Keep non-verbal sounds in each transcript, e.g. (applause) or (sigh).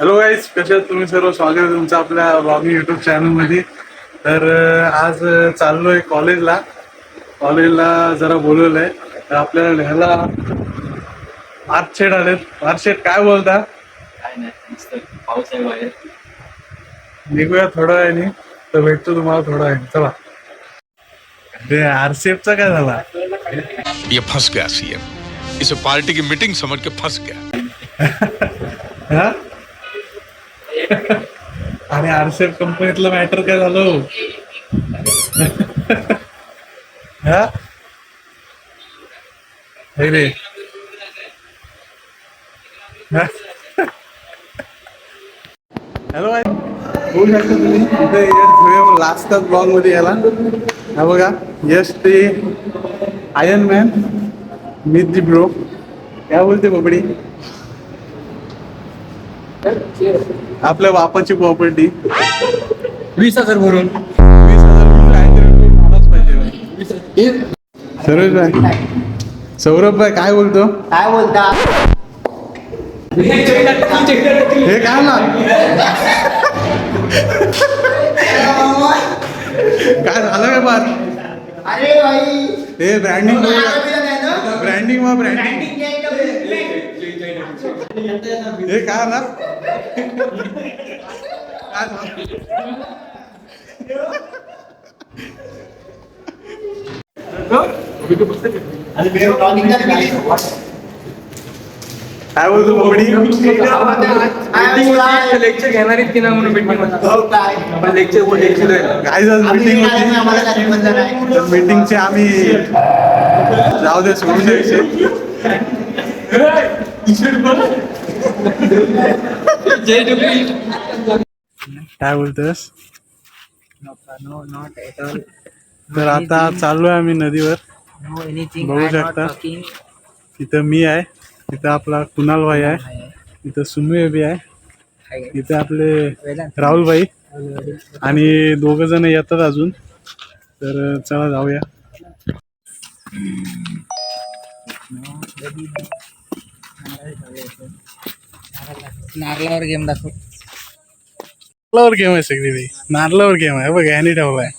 Hello guys कसे आहात तुम्ही सर्व? स्वागत आहे तुमचं आपल्या ब्लॉगिंग युट्यूब चॅनलमध्ये तर आज अं, चाललोय कॉलेजला. कॉलेजला जरा बोलवलंय. तर आपल्याला लिहायला मार्कशीट आलेत. मार्कशीट काय बोलता? काय नाही पाऊस आहे बाहेर. निघूया थोडं वेळाने. तर भेटतो तुम्हाला थोडा वेळ चला. ते आरसीएफचा काय झाला? ये फंस गया सीएम इसे पार्टी की मीटिंग समझ के फंस गया. हा? आणि आरसेफ कंपनीतलं मॅटर काय झालं? हा? हे रे. हॅलो होऊ शकता तुम्ही इथे यश लास्ट ब्लॉगमध्ये याला हा बघा यश ते आयन मॅन मिथ दी ब्रो काय बोलते बबडी आपल्या बापाची प्रॉपर्टी वीस हजार भरून. वीस हजार काहीतरी झालाच पाहिजे. सरोज भाई सौरभ भाई काय बोलतो? काय बोलता? हे काय ना? काय झालं काय बात? अरे भाई. हे ब्रँडिंग? ब्रँडिंग वा ब्रँडिंग हे काय ना काय बोलतो लेक्चर घेणार आहेत की ना म्हणून मीटिंग हो? लेक्चर लेक्चर काय झालं? आम्ही मीटिंग काय नाही, होती. आम्हाला काही बंद नाही. तर मीटिंगचे आम्ही जाऊ दे सोडून द्यायचे (laughs) काय बोलतोस? तर आता चाललोय आम्ही नदीवर. बघू शकता. तिथं मी आहे तिथं आपला कुणाल भाई आहे तिथं सुमी बी आहे तिथे आपले राहुल भाई आणि दोघ जण येतात अजून. तर चला जाऊया. नारळावर गेम दाखव. नारळावर गेम आहे सगळी ती. नारळावर गेम आहे. बघ ह्यानी ठेवलाय.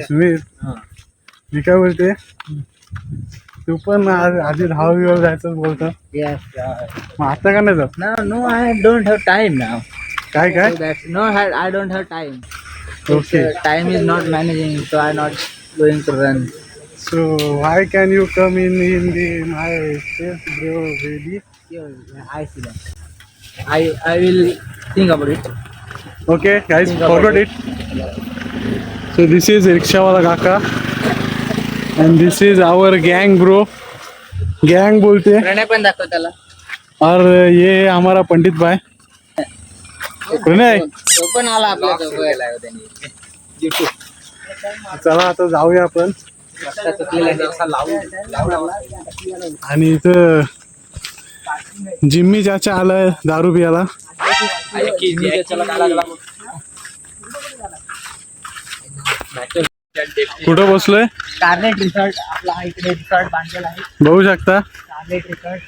सुमित मी काय बोलते? तू पण आज आधी दहा विवर जायचं बोलतो. मग आता का नाही जात? No, no, I don't have time now. काय काय? I, I don't have time. Okay Uh, time is not managing, so I'm not going to so why can you come in in the my bro ready Sure, I see that. I I will think about it. Okay guys Think forgot it. It so this is रिक्षावाला काका and this is our gang bro gang बोलते प्रणय पण दाखव त्याला और ये हमारा पंडित भाई प्रणय तो पण आला आपल्या चला आता जाऊया आपण आणि इथं जिम्मी चाचा आलाय दारू पियाला कुठं बसलोय? कार्नेट रिसॉर्ट आपला हा इकडे रिसॉर्ट बांधलेला आहे. बघू शकता. कार्नेट रिसॉर्ट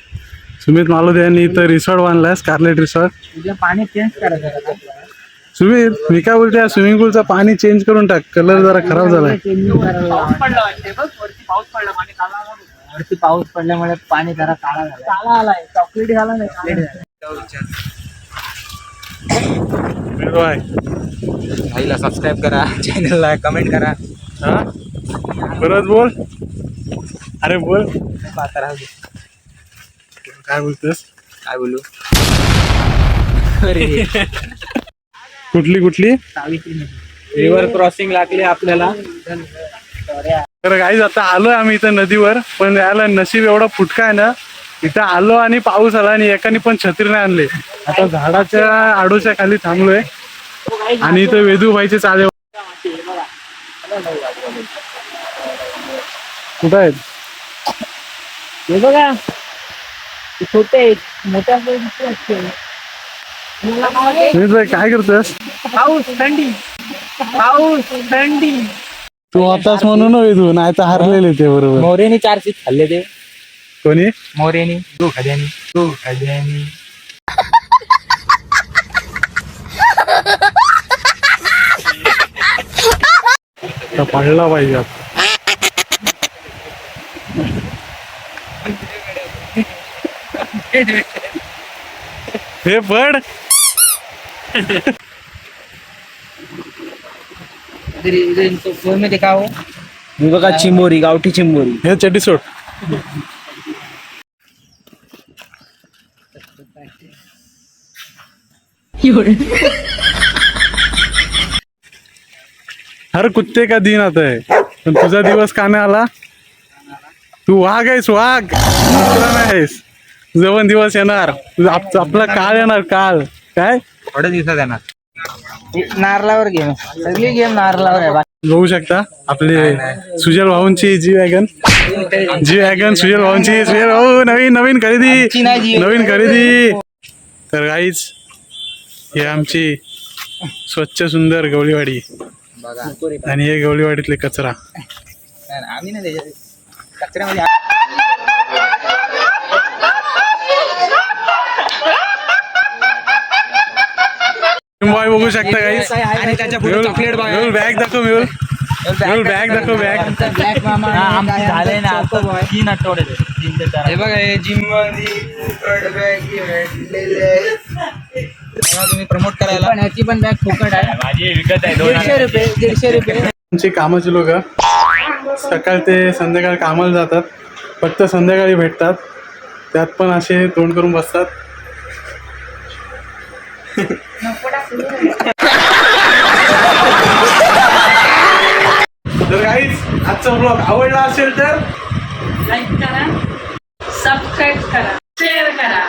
सुमित मालोदे यांनी इथं रिसॉर्ट बांधलाय स्कारलेट रिसॉर्ट पाणी चेंज करायचं सुमित मी काय बोलते स्विमिंग पूलचं पाणी चेंज करून टाक. कलर जरा खराब झालाय. लावा. वरती पाऊस पडल्यामुळे पाणी जरा काळा झाला काळा आलाय चॉकलेट झाला नाही बाय भाईला सबस्क्राईब करा चॅनलला कमेंट करा. हा? परत बोल. अरे बोल. काय बोलतोस? काय बोलू? (laughs) कुठली कुठली? रिव्हर क्रॉसिंग लागले आपल्याला. तर गाईज आता आलोय आम्ही इथं नदीवर पण यायला नशीब एवढा फुटका आहे ना इथं आलो आणि पाऊस आला आणि एकाने पण छत्री नाही आणले. आता झाडाच्या आडूच्या खाली थांबलोय. आणि इथं वेदूभाईचे चाले. कुठं आहेत? हे बघा छोटे आहेत, मोठ्या असतील असतील. सुमित भाई काय करतोस पाऊस थंडी. पाऊस थंडी. तू आताच म्हणून वेदू नाही तर हारलेले ते बरोबर. मोरेने चार सीट खाल्ले ते. कोणी? मोरेनी. तू खद्यानी तू खद्यानी पडला पाहिजे आता. (laughs) हे पड. में बघा चिंबोरी गावठी चिंबोरी. हे चड्डी सोड. हर कुत्ते का दिन आता है पण तुझा दिवस का नाही आला? तू वाघ आहेस वाघ. कुत्रा नाही पण दिवस येणार. आप- आपला काळ येणार काळ काय? थोड्या दिवसात येणार. नारळावर गेम. सगळी गेम नारळावर आहे. बघू शकता आपले Sujal भाऊंची G wagon. G wagon Sujal भाऊंची Sujal भाऊ नवीन नवीन आमची खरेदी जी. नवीन खरेदी. तर काहीच ही आमची स्वच्छ सुंदर गवळीवाडी. बघा. आणि हे गवळीवाडीतले कचरा. आम्ही नाही त्याच्यात. कचऱ्यामध्ये बॉय बघू शकता काहीच आणि त्याच्या पुढे चॉकलेट बघा बॅग दाखव मिळूल मिळूल बॅग दाखव बॅग ब्लॅक मामा आमचे झाले ना आता तीन आठवडे हे बघा हे जिम तुम्ही प्रमोट करायला. पण ह्याची पण बॅग फुकट आहे. माझी विकत आहे दीडशे रुपये दीडशे रुपये. आमची कामाची लोक सकाळ ते संध्याकाळ कामाला जातात. फक्त संध्याकाळी भेटतात. त्यात पण असे तोंड करून बसतात. तर काहीच आजचा ब्लॉग आवडला असेल तर लाईक करा सबस्क्राईब करा शेअर करा.